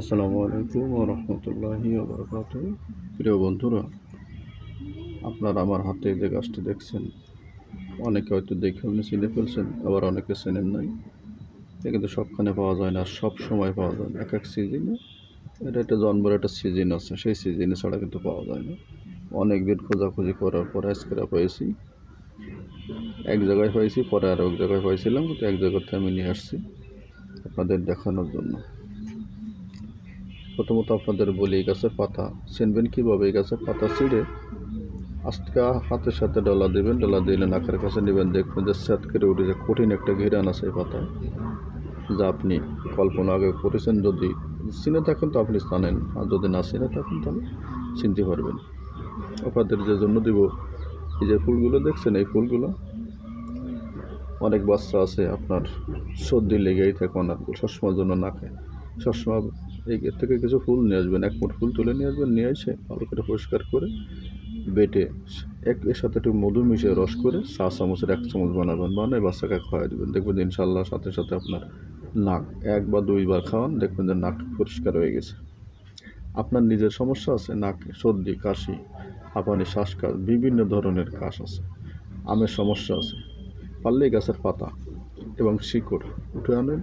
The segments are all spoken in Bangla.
আসসালামু আলাইকুম রহমতুল্লাহি প্রিয় বন্ধুরা, আপনারা আমার হাতে যে গাছটি দেখছেন, অনেকে হয়তো দেখে আপনি চিনে ফেলছেন, আবার অনেকে চেনেন নাই। এটা কিন্তু সবখানে পাওয়া যায় না, সব সময় পাওয়া যায় না। এক এক সিজনে এটা একটা জন্মের একটা সিজন আছে, সেই সিজনে ছাড়া কিন্তু পাওয়া যায় না। অনেক দিন খোঁজাখুঁজি করার পরে আজকে পেয়েছি এক জায়গায় পাইছি, পরে আর এক জায়গায় পাইছিলাম, কিন্তু এক জায়গাতে আমি নিয়ে আসছি আপনাদের দেখানোর জন্য। প্রথমত আপনাদের বলি, এই গাছের পাতা চিনবেন কীভাবে? এই গাছের পাতা ছিঁড়ে আজকে হাতের সাথে ডলা দেবেন, ডলা দিলে নাকের কাছে নেবেন। দেখবেন যে স্যাত করে উঠে যে কঠিন একটা ঘিরান আছে পাতায়, যা আপনি কল্পনা আগে করেছেন। যদি চিনে থাকেন তো আপনি জানেন আর যদি না চিনে থাকেন তাহলে চিনতে পারবেন। আপনাদের যে জন্য দিব, এই যে ফুলগুলো দেখছেন, এই ফুলগুলো অনেক বাচ্চা আছে, আপনার সর্দি লেগেই থাকে অনেকগুলো সবসময় জন্য নাকে। সবসময় এই এর থেকে কিছু ফুল নিয়ে আসবেন। এক মুঠ ফুল তুলে নিয়ে আসবেন, নিয়ে এসে ভালো করে পরিষ্কার করে বেটে এক এর সাথে একটু মধু মিশিয়ে রস করে চা চামচের এক চামচ বানাবেন, বানায় বাচ্চাকে খাওয়াই দেবেন। দেখবেন ইনশাল্লাহ সাথে সাথে আপনার নাক এক বা দুইবার খাওয়ান, দেখবেন যে নাক পরিষ্কার হয়ে গেছে। আপনার নিজের সমস্যা আছে, নাক, সর্দি, কাশি, হাঁপানি শ্বাসকাশ বিভিন্ন ধরনের কাশ আছে, আমের সমস্যা আছে, পারলেই গাছের পাতা এবং শিকড় উঠে আনেন।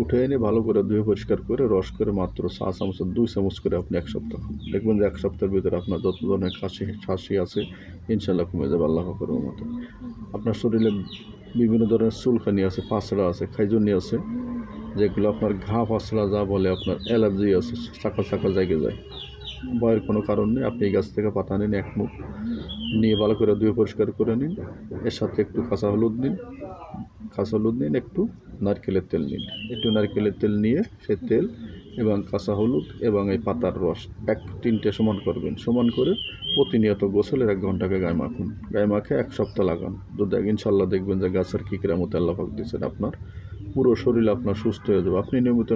উঠে এনে ভালো করে ধুয়ে পরিষ্কার করে রস করে মাত্র চা চামচ দুই চামচ করে আপনি এক সপ্তাহ দেখবেন যে এক সপ্তাহের ভিতরে আপনার যত ধরনের কাশি কাশি আছে, ইনশাল্লাহ কমে যাবে আল্লাহ করার মতো আপনার শরীরে বিভিন্ন ধরনের চুলখানি আছে পাঁচড়া আছে, খাইজনি আছে, যেগুলো আপনার ঘা পাঁচড়া যা বলে আপনার অ্যালার্জি আছে চাকা চাকা জায়গায় যায়। ভয়ের কোনো কারণ নেই, আপনি এই গাছ থেকে পাতা নিন, এক মুখ নিয়ে ভালো করে ধুয়ে পরিষ্কার করে নিন, এর সাথে একটু কাঁচা হলুদ নিন, কাঁচা হলুদ নিন, একটু নারকেলের তেল নিন। একটু নারকেলের তেল নিয়ে সে তেল এবং কাঁচা হলুদ এবং এই পাতার রস এক তিনটে সমান করবেন। সমান করে প্রতিনিয়ত গোসলের এক ঘন্টাকে গায়ে মাখুন। গায়ে মাখে এক সপ্তাহ লাগান। যদি ইনশাল্লাহ দেখবেন যে গাছের কী আল্লাহ আল্লাহাক দিয়েছেন আপনার। পুরো শরীর আপনার সুস্থ হয়ে যাবে। আপনি নিয়মিত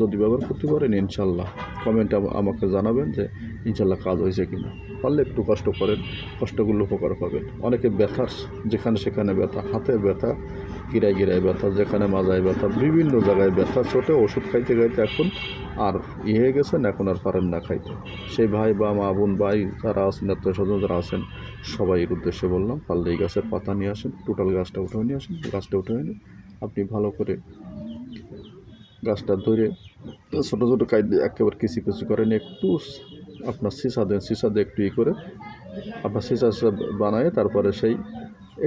যদি ব্যবহার করতে পারেন, ইনশাল্লাহ। কমেন্টে আমাকে জানাবেন যে, ইনশাল্লাহ কাজ হয়েছে কি না পারলে একটু কষ্ট করেন, কষ্টগুলো উপকার পাবেন। অনেকে ব্যথার যেখানে সেখানে ব্যথা, হাতে ব্যথা, গিরায় গিরায় ব্যথা, যেখানে মাজায় ব্যথা, বিভিন্ন জায়গায় ব্যথা, ছোটে ওষুধ খাইতে খাইতে এখন আর ই হয়ে গেছেন, এখন আর পারেন না খাইতে। সেই ভাই বা মা, বোন, ভাই যারা আছেন, আত্মীয় স্বজন যারা আছেন সবাই এর উদ্দেশ্যে বললাম, পারলে এই গাছের পাতা নিয়ে আসেন, টোটাল গাছটা উঠে নিয়ে আসেন, গাছটা উঠে এনে আপনি ভালো করে গাছটা ধরে ছোটো ছোটো কাজ দিয়ে একেবারে কিচি কুচি করেন একটু আপনার সিসা দেন, সিসা দিয়ে একটু ই করে আপনার সিসা সিসা বানায়, তারপরে সেই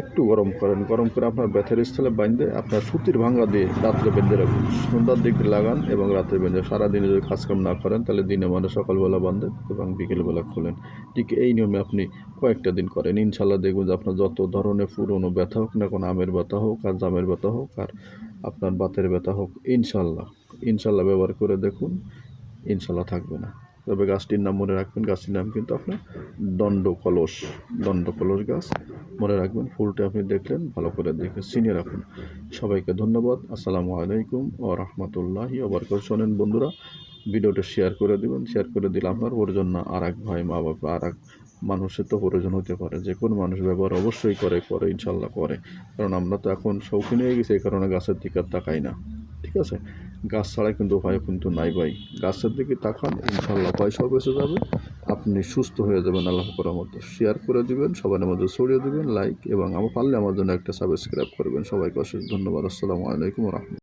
একটু গরম করেন। গরম করে আপনার ব্যথের স্থলে বাঁধে, আপনার সুতির ভাঙ্গা দিয়ে রাত্রে বেঁধে রাখুন। সন্ধ্যার দিক লাগান এবং রাত্রে বেঁধে, সারাদিনে যদি কাজকাম না করেন, তাহলে দিনে মানে সকালবেলা বাঁধেন এবং বিকেলবেলা খোলেন। ঠিক এই নিয়মে আপনি কয়েকটা দিন করেন। ইনশাল্লাহ দেখবেন যে আপনার যত ধরনের পুরনো ব্যথা হোক না কোনো, আমের ব্যথা হোক আর জামের ব্যথা হোক আর আপনার বাতের ব্যথা হোক, ইনশাল্লাহ ইনশাল্লাহ ব্যবহার করে দেখুন, ইনশাল্লাহ থাকবে না। তবে গাছটির নাম মনে রাখবেন, গাছটির নাম কিন্তু আপনার দণ্ড কলস দণ্ড কলস গাছ। মনে রাখবেন ফুলটা আপনি দেখলেন, ভালো করে দেখে চিনে রাখুন। সবাইকে ধন্যবাদ, আসসালামু আলাইকুম ও রহমতুল্লাহি ওবরকাত শোনেন বন্ধুরা, ভিডিওটা শেয়ার করে দিবেন শেয়ার করে দিলে আপনার ওর জন্য আর এক ভাই মা বাবা আর এক মানুষের তো প্রয়োজন হতে পারে। যে কোনো মানুষ ব্যবহার অবশ্যই করে করে, ইনশাল্লাহ করে। কারণ আমরা তো এখন শৌখিন হয়ে গেছি, এই কারণে গাছের দিকে আর তাকাই না। ঠিক আছে? গাছ ছাড়া কিন্তু উপায় কিন্তু নাই ভাই। গাছের দিকে তাকান, ইনশাল্লাহ পয়সাও বেঁচে যাবে। আপনি সুস্থ হয়ে যাবেন, আল্লাহ করার মতো শেয়ার করে দিবেন, সবার মধ্যে ছড়িয়ে দিবেন লাইক এবং আমার পারলে আমার জন্য একটা সাবস্ক্রাইব করবেন। সবাইকে অশেষ ধন্যবাদ। আসসালামু আলাইকুম রহমতুল্লাহ।